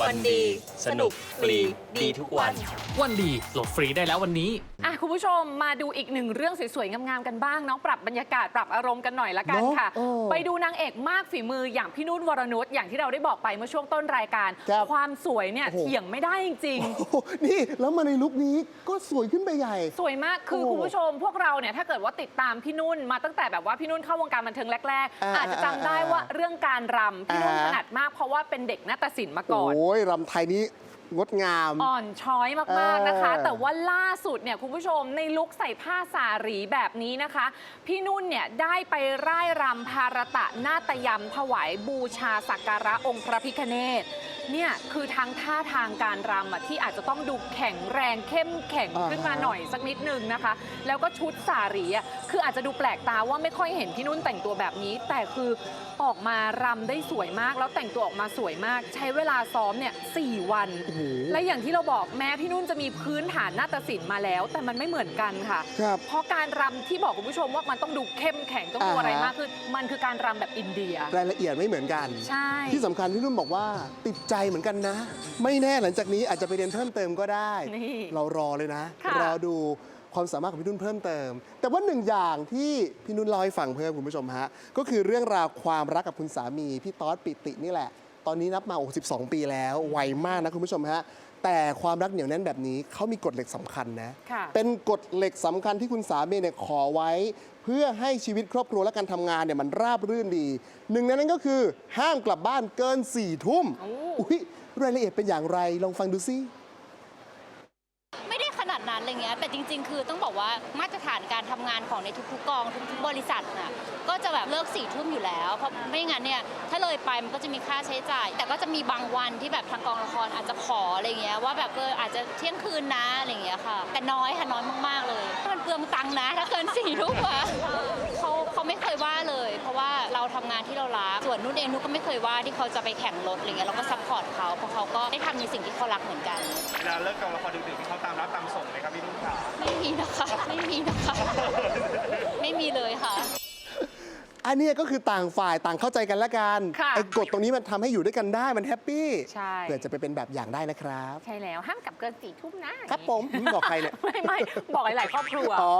วันดี สนุกฟรี ดีทุกวัน วันดีโหลดฟรีได้แล้ววันนี้ อะคุณผู้ชมมาดูอีกหนึ่งเรื่องสวยๆ งามๆ กันบ้างเนาะปรับบรรยากาศปรับอารมณ์กันหน่อยละกันเนอะค่ะเออไปดูนางเอกมากฝีมืออย่างพี่นุ่นวรนุชอย่างที่เราได้บอกไปเมื่อช่วงต้นรายการ ครับความสวยเนี่ยโอ้โห เถียงไม่ได้จริงโอ้โหนี่แล้วมาในลุคนี้ก็สวยขึ้นไปใหญ่ๆสวยมาก คือโอ้คุณผู้ชมพวกเราเนี่ยถ้าเกิดว่าติดตามพี่นุ่นมาตั้งแต่แบบว่าพี่นุ่นเข้าวงการบันเทิงแรกอ่าๆอาจจะจำได้ว่าเรื่องการรำพี่นุ่นอ่า ถนัดมากเพราะว่าเป็นเด็กนาฏศิลป์มาก่อน โอ้ยรำไทยนี้งดงาม อ่อนช้อยมาก ๆ นะคะ เออแต่ว่าล่าสุดเนี่ยคุณผู้ชมในลุคใส่ผ้าสารีแบบนี้นะคะ พี่นุ่นเนี่ยได้ไปร่ายรำภารตะนาตยำถวายบูชาสักการะองค์พระพิฆเนศ เนี่ยคือทั้งท่าทางการรำอะที่อาจจะต้องดูแข็งแรงเข้มแข็งอ่าฮะ ขึ้นมาหน่อยสักนิดนึงนะคะ แล้วก็ชุดสารีอะคืออาจจะดูแปลกตาว่าไม่ค่อยเห็นพี่นุ่นแต่งตัวแบบนี้ แต่คือออกมารำได้สวยมาก แล้วแต่งตัวออกมาสวยมาก ใช้เวลาซ้อมเนี่ยสี่วัน โอ้โหและอย่างที่เราบอกแม้พี่นุ่นจะมีพื้นฐานนาฏศิลป์มาแล้ว แต่มันไม่เหมือนกันค่ะ ครับ เพราะการรำที่บอกคุณผู้ชมว่ามันต้องดูเข้มแข็งต้องดูอ่าฮะอะไรมากคือมันคือการรำแบบอินเดีย รายละเอียดไม่เหมือนกัน ใช่ ที่สำคัญพี่นุ่นบอกว่าติดใจเหมือนกันนะ ไม่แน่หลังจากนี้อาจจะไปเรียนเพิ่มเติมก็ได้ นี่เรารอเลยนะ ค่ะ รอดูความสามารถของพี่นุ่นเพิ่มเติม แต่ว่าหนึ่งอย่างที่พี่นุ่นเล่าให้ฟังเพิ่มคุณผู้ชมฮะ ก็คือเรื่องราวความรักกับคุณสามีพี่ต๊อดปิตินี่แหละ ตอนนี้นับมา62ปีแล้วไวมากนะคุณผู้ชมฮะแต่ความรักเหนียวแน่นแบบนี้เขามีกฎเหล็กสำคัญนะค่ะเป็นกฎเหล็กสำคัญที่คุณสามีเนี่ยขอไว้ เพื่อให้ชีวิตครอบครัวและการทำงานเนี่ยมันราบรื่นดี หนึ่งในนั้นก็คือห้ามกลับบ้านเกิน4ี่ทุ่มโอ้อุ้ยรายละเอียดเป็นอย่างไรลองฟังดูซิไม่ได้ขนานอะไรเงี้ยแต่จริง ๆ คือต้องบอกว่ามาตรฐานการทำงานของในทุกๆกองทุกๆบริษัทน่ะก็จะแบบเลิกสี่ทุ่มอยู่แล้ว เพราะไม่งั้นเนี่ยถ้าเลยไปมันก็จะมีค่าใช้จ่าย แต่ก็จะมีบางวันที่แบบทางกองละครอาจจะขออะไรเงี้ยว่าแบบเอออาจจะเที่ยงคืนนะอะไรเงี้ยค่ะ แต่น้อยค่ะน้อยมากๆเลยมันเปลืองตังค์นะถ้าเกินสี่ทุ่มอะ ราะว่าเราทำงานที่เรารักส่วนนุ่นเองนุ่นก็ไม่เคยว่าที่เขาจะไปแข่งรถอะไรเงี้ยเราก็ซัพพอร์ตเขาเพราะเขาก็ได้ทำในสิ่งที่เขารักเหมือนกันเวลาเลิกกองละครดึกๆที่เขาตามรับตามส่งไหมครับพี่นุ่นขาไม่มีนะคะไม่มีนะคะไม่มีเลยค่ะอันเนี้ยก็คือต่างฝ่ายต่างเข้าใจกันละกันค่ะไอ้กฎตรงนี้มันทำให้อยู่ด้วยกันได้มันแฮปปี้ใช่เผื่อจะไปเป็นแบบอย่างได้นะครับ ใช่แล้วห้ามกลับเกินสี่ทุ่มนะครับผมอืมบอกใครเนี่ยไม่ไม่บอกหลายๆครอบครัวอ๋อ